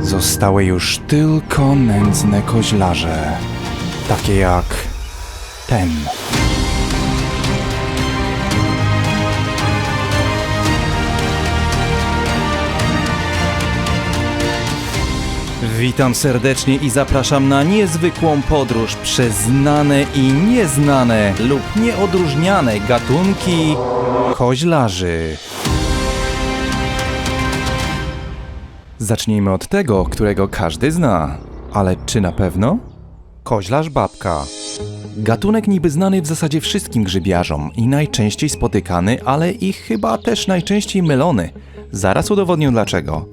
Zostały już tylko nędzne koźlarze. Takie jak ten. Witam serdecznie i zapraszam na niezwykłą podróż przez znane i nieznane lub nieodróżniane gatunki koźlarzy. Zacznijmy od tego, którego każdy zna. Ale czy na pewno? Koźlarz babka. Gatunek niby znany w zasadzie wszystkim grzybiarzom i najczęściej spotykany, ale i chyba też najczęściej mylony. Zaraz udowodnię dlaczego.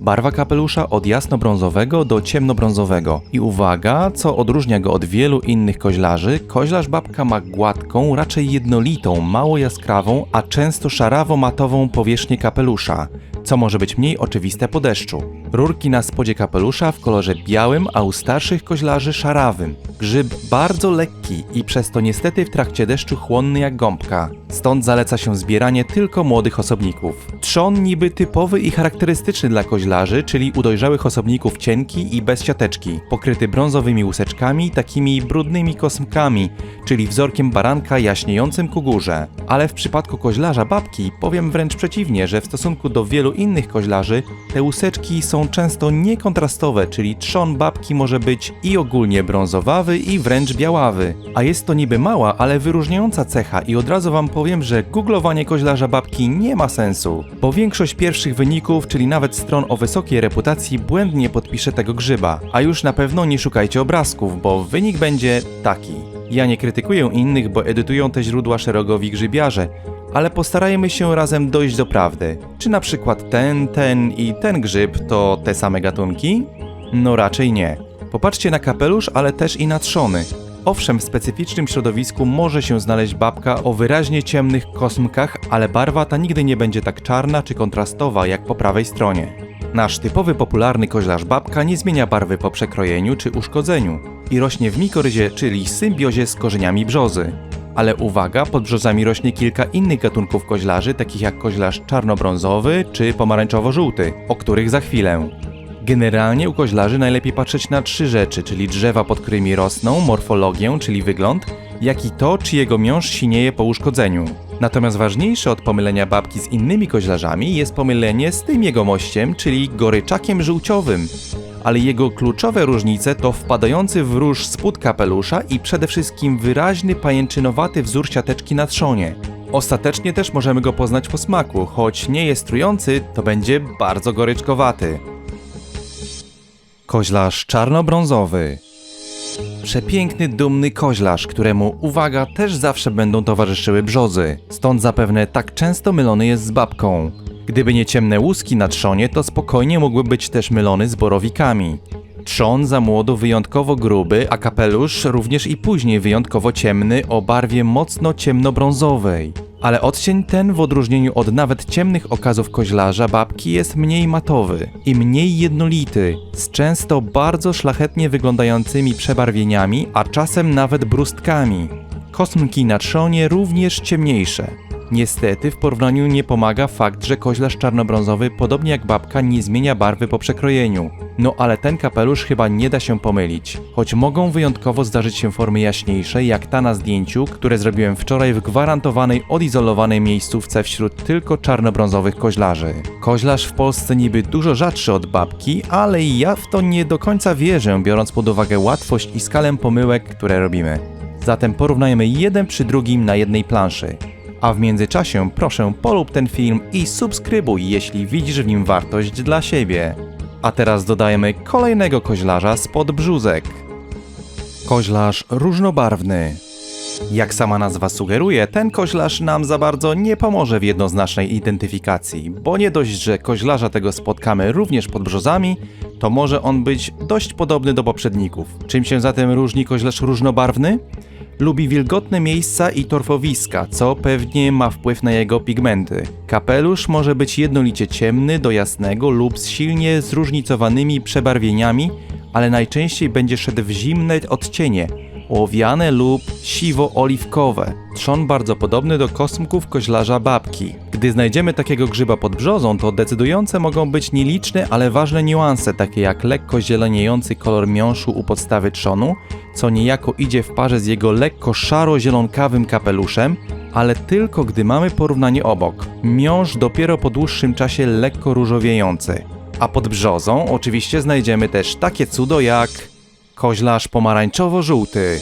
Barwa kapelusza od jasnobrązowego do ciemnobrązowego. I uwaga, co odróżnia go od wielu innych koźlarzy, koźlarz babka ma gładką, raczej jednolitą, mało jaskrawą, a często szarawo-matową powierzchnię kapelusza, co może być mniej oczywiste po deszczu. Rurki na spodzie kapelusza w kolorze białym, a u starszych koźlarzy szarawym. Grzyb bardzo lekki i przez to niestety w trakcie deszczu chłonny jak gąbka. Stąd zaleca się zbieranie tylko młodych osobników. Trzon niby typowy i charakterystyczny dla koźlarzy, czyli u dojrzałych osobników cienki i bez siateczki, pokryty brązowymi łuseczkami, takimi brudnymi kosmkami, czyli wzorkiem baranka jaśniejącym ku górze. Ale w przypadku koźlarza babki powiem wręcz przeciwnie, że w stosunku do wielu innych koźlarzy te łuseczki są często niekontrastowe, czyli trzon babki może być i ogólnie brązowawy i wręcz białawy. A jest to niby mała, ale wyróżniająca cecha i od razu wam powiem, że googlowanie koźlarza babki nie ma sensu, bo większość pierwszych wyników, czyli nawet stron o wysokiej reputacji błędnie podpisze tego grzyba, a już na pewno nie szukajcie obrazków, bo wynik będzie taki. Ja nie krytykuję innych, bo edytują te źródła szeregowi grzybiarze, ale postarajmy się razem dojść do prawdy. Czy na przykład ten, ten i ten grzyb to te same gatunki? No raczej nie. Popatrzcie na kapelusz, ale też i na trzony. Owszem, w specyficznym środowisku może się znaleźć babka o wyraźnie ciemnych kosmkach, ale barwa ta nigdy nie będzie tak czarna czy kontrastowa jak po prawej stronie. Nasz typowy popularny koźlarz babka nie zmienia barwy po przekrojeniu czy uszkodzeniu i rośnie w mikoryzie, czyli symbiozie z korzeniami brzozy. Ale uwaga, pod brzozami rośnie kilka innych gatunków koźlarzy, takich jak koźlarz czarnobrązowy czy pomarańczowo-żółty, o których za chwilę. Generalnie u koźlarzy najlepiej patrzeć na trzy rzeczy, czyli drzewa, pod którymi rosną, morfologię, czyli wygląd, jak i to, czy jego miąższ sinieje po uszkodzeniu. Natomiast ważniejsze od pomylenia babki z innymi koźlarzami jest pomylenie z tym jego mościem, czyli goryczakiem żółciowym. Ale jego kluczowe różnice to wpadający w róż spód kapelusza i przede wszystkim wyraźny pajęczynowaty wzór siateczki na trzonie. Ostatecznie też możemy go poznać po smaku, choć nie jest trujący, to będzie bardzo goryczkowaty. Koźlarz czarno-brązowy. Przepiękny, dumny koźlarz, któremu, uwaga, też zawsze będą towarzyszyły brzozy. Stąd zapewne tak często mylony jest z babką. Gdyby nie ciemne łuski na trzonie, to spokojnie mógłby być też mylony z borowikami. Trzon za młodo wyjątkowo gruby, a kapelusz również i później wyjątkowo ciemny o barwie mocno ciemnobrązowej. Ale odcień ten w odróżnieniu od nawet ciemnych okazów koźlarza babki jest mniej matowy i mniej jednolity, z często bardzo szlachetnie wyglądającymi przebarwieniami, a czasem nawet brustkami. Kosmki na trzonie również ciemniejsze. Niestety w porównaniu nie pomaga fakt, że koźlarz czarnobrązowy podobnie jak babka nie zmienia barwy po przekrojeniu. No ale ten kapelusz chyba nie da się pomylić, choć mogą wyjątkowo zdarzyć się formy jaśniejsze, jak ta na zdjęciu, które zrobiłem wczoraj w gwarantowanej, odizolowanej miejscówce wśród tylko czarnobrązowych koźlarzy. Koźlarz w Polsce niby dużo rzadszy od babki, ale ja w to nie do końca wierzę, biorąc pod uwagę łatwość i skalę pomyłek, które robimy. Zatem porównajmy jeden przy drugim na jednej planszy. A w międzyczasie proszę polub ten film i subskrybuj, jeśli widzisz w nim wartość dla siebie. A teraz dodajemy kolejnego koźlarza spod brzuzek. Koźlarz różnobarwny. Jak sama nazwa sugeruje, ten koźlarz nam za bardzo nie pomoże w jednoznacznej identyfikacji, bo nie dość, że koźlarza tego spotkamy również pod brzozami, to może on być dość podobny do poprzedników. Czym się zatem różni koźlarz różnobarwny? Lubi wilgotne miejsca i torfowiska, co pewnie ma wpływ na jego pigmenty. Kapelusz może być jednolicie ciemny do jasnego lub z silnie zróżnicowanymi przebarwieniami, ale najczęściej będzie szedł w zimne odcienie, owiane lub siwo-oliwkowe. Trzon bardzo podobny do kosmków koźlarza babki. Gdy znajdziemy takiego grzyba pod brzozą, to decydujące mogą być nieliczne, ale ważne niuanse, takie jak lekko zieleniejący kolor miąższu u podstawy trzonu, co niejako idzie w parze z jego lekko szaro-zielonkawym kapeluszem, ale tylko gdy mamy porównanie obok. Miąższ dopiero po dłuższym czasie lekko różowiejący. A pod brzozą oczywiście znajdziemy też takie cudo jak koźlarz pomarańczowo-żółty.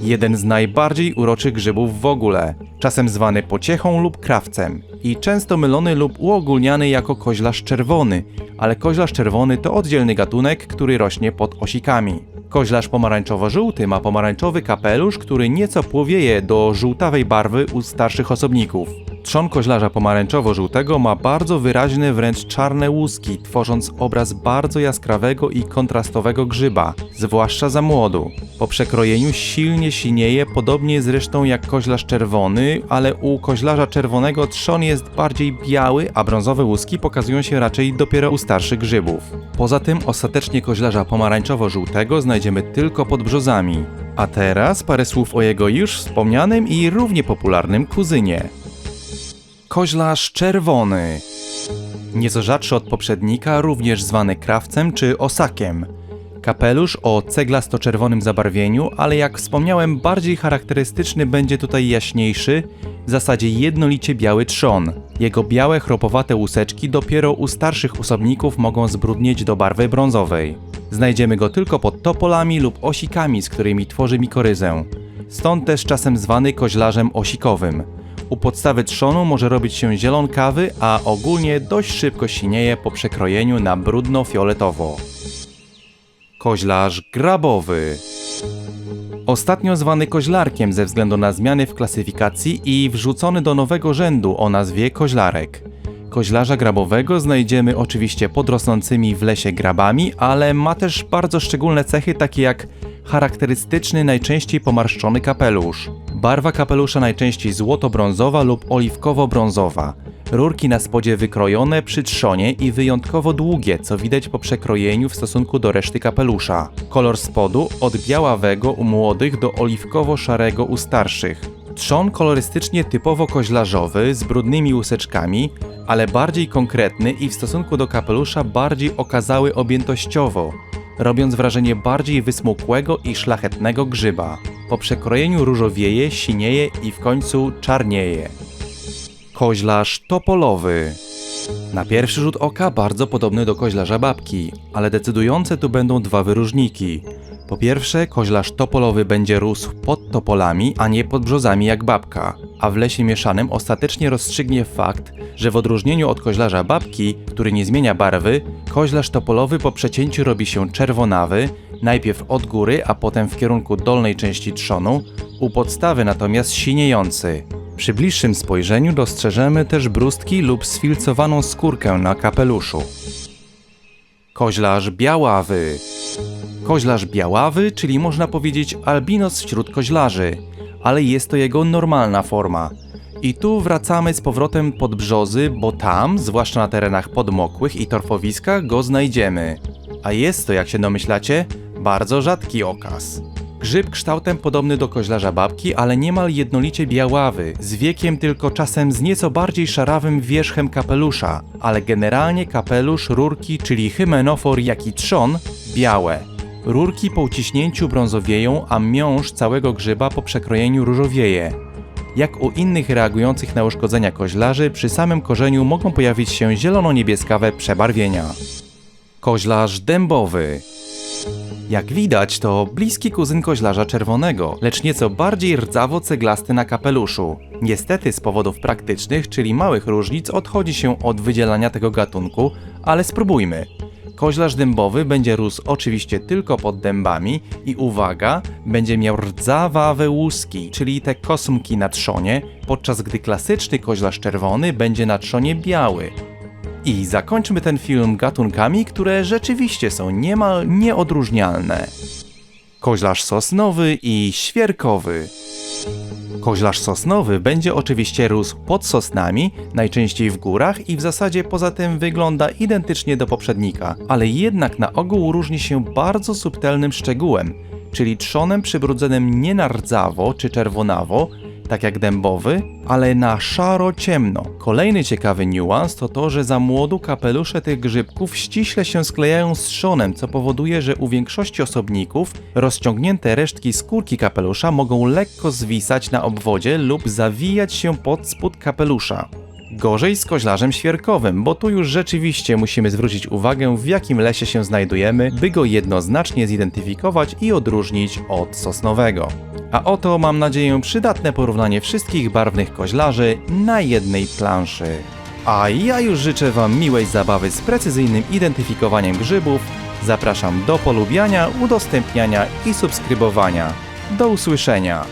Jeden z najbardziej uroczych grzybów w ogóle, czasem zwany pociechą lub krawcem i często mylony lub uogólniany jako koźlarz czerwony, ale koźlarz czerwony to oddzielny gatunek, który rośnie pod osikami. Koźlarz pomarańczowo-żółty ma pomarańczowy kapelusz, który nieco płowieje do żółtawej barwy u starszych osobników. Trzon koźlarza pomarańczowo-żółtego ma bardzo wyraźne, wręcz czarne łuski, tworząc obraz bardzo jaskrawego i kontrastowego grzyba, zwłaszcza za młodu. Po przekrojeniu silnie sinieje, podobnie zresztą jak koźlarz czerwony, ale u koźlarza czerwonego trzon jest bardziej biały, a brązowe łuski pokazują się raczej dopiero u starszych grzybów. Poza tym ostatecznie koźlarza pomarańczowo-żółtego znajdziemy tylko pod brzozami. A teraz parę słów o jego już wspomnianym i równie popularnym kuzynie. Koźlarz czerwony. Nieco rzadszy od poprzednika, również zwany krawcem czy osakiem. Kapelusz o ceglasto-czerwonym zabarwieniu, ale jak wspomniałem, bardziej charakterystyczny będzie tutaj jaśniejszy, w zasadzie jednolicie biały trzon. Jego białe, chropowate łuseczki dopiero u starszych osobników mogą zbrudnieć do barwy brązowej. Znajdziemy go tylko pod topolami lub osikami, z którymi tworzy mikoryzę. Stąd też czasem zwany koźlarzem osikowym. U podstawy trzonu może robić się zielonkawy, a ogólnie dość szybko sinieje po przekrojeniu na brudno-fioletowo. Koźlarz grabowy. Ostatnio zwany koźlarkiem ze względu na zmiany w klasyfikacji i wrzucony do nowego rzędu o nazwie koźlarek. Koźlarza grabowego znajdziemy oczywiście pod rosnącymi w lesie grabami, ale ma też bardzo szczególne cechy takie jak charakterystyczny, najczęściej pomarszczony kapelusz. Barwa kapelusza najczęściej złoto-brązowa lub oliwkowo-brązowa. Rurki na spodzie wykrojone przy trzonie i wyjątkowo długie, co widać po przekrojeniu w stosunku do reszty kapelusza. Kolor spodu od białawego u młodych do oliwkowo-szarego u starszych. Trzon kolorystycznie typowo koźlarzowy, z brudnymi łuseczkami, ale bardziej konkretny i w stosunku do kapelusza bardziej okazały objętościowo, robiąc wrażenie bardziej wysmukłego i szlachetnego grzyba. Po przekrojeniu różowieje, sinieje i w końcu czarnieje. Koźlarz topolowy. Na pierwszy rzut oka bardzo podobny do koźlarza babki, ale decydujące tu będą dwa wyróżniki. Po pierwsze, koźlarz topolowy będzie rósł pod topolami, a nie pod brzozami jak babka, a w lesie mieszanym ostatecznie rozstrzygnie fakt, że w odróżnieniu od koźlarza babki, który nie zmienia barwy, koźlarz topolowy po przecięciu robi się czerwonawy, najpierw od góry, a potem w kierunku dolnej części trzonu, u podstawy natomiast siniejący. Przy bliższym spojrzeniu dostrzeżemy też brustki lub sfilcowaną skórkę na kapeluszu. Koźlarz białawy. Koźlarz białawy, czyli można powiedzieć albinos wśród koźlarzy, ale jest to jego normalna forma. I tu wracamy z powrotem pod brzozy, bo tam, zwłaszcza na terenach podmokłych i torfowiskach, go znajdziemy. A jest to, jak się domyślacie, bardzo rzadki okaz. Grzyb kształtem podobny do koźlarza babki, ale niemal jednolicie białawy, z wiekiem tylko czasem z nieco bardziej szarawym wierzchem kapelusza, ale generalnie kapelusz, rurki, czyli hymenofor, jak i trzon, białe. Rurki po uciśnięciu brązowieją, a miąższ całego grzyba po przekrojeniu różowieje. Jak u innych reagujących na uszkodzenia koźlarzy, przy samym korzeniu mogą pojawić się zielono-niebieskawe przebarwienia. Koźlarz dębowy. Jak widać, to bliski kuzyn koźlarza czerwonego, lecz nieco bardziej rdzawo-ceglasty na kapeluszu. Niestety z powodów praktycznych, czyli małych różnic, odchodzi się od wydzielania tego gatunku, ale spróbujmy. Koźlarz dębowy będzie rósł oczywiście tylko pod dębami i uwaga, będzie miał rdzawawe łuski, czyli te kosmki na trzonie, podczas gdy klasyczny koźlarz czerwony będzie na trzonie biały. I zakończmy ten film gatunkami, które rzeczywiście są niemal nieodróżnialne. Koźlarz sosnowy i świerkowy. Koźlarz sosnowy będzie oczywiście rósł pod sosnami, najczęściej w górach i w zasadzie poza tym wygląda identycznie do poprzednika, ale jednak na ogół różni się bardzo subtelnym szczegółem, czyli trzonem przybrudzonym nie na rdzawo czy czerwonawo, tak jak dębowy, ale na szaro-ciemno. Kolejny ciekawy niuans to to, że za młodu kapelusze tych grzybków ściśle się sklejają z trzonem, co powoduje, że u większości osobników rozciągnięte resztki skórki kapelusza mogą lekko zwisać na obwodzie lub zawijać się pod spód kapelusza. Gorzej z koźlarzem świerkowym, bo tu już rzeczywiście musimy zwrócić uwagę, w jakim lesie się znajdujemy, by go jednoznacznie zidentyfikować i odróżnić od sosnowego. A oto mam nadzieję przydatne porównanie wszystkich barwnych koźlarzy na jednej planszy. A ja już życzę Wam miłej zabawy z precyzyjnym identyfikowaniem grzybów. Zapraszam do polubiania, udostępniania i subskrybowania. Do usłyszenia!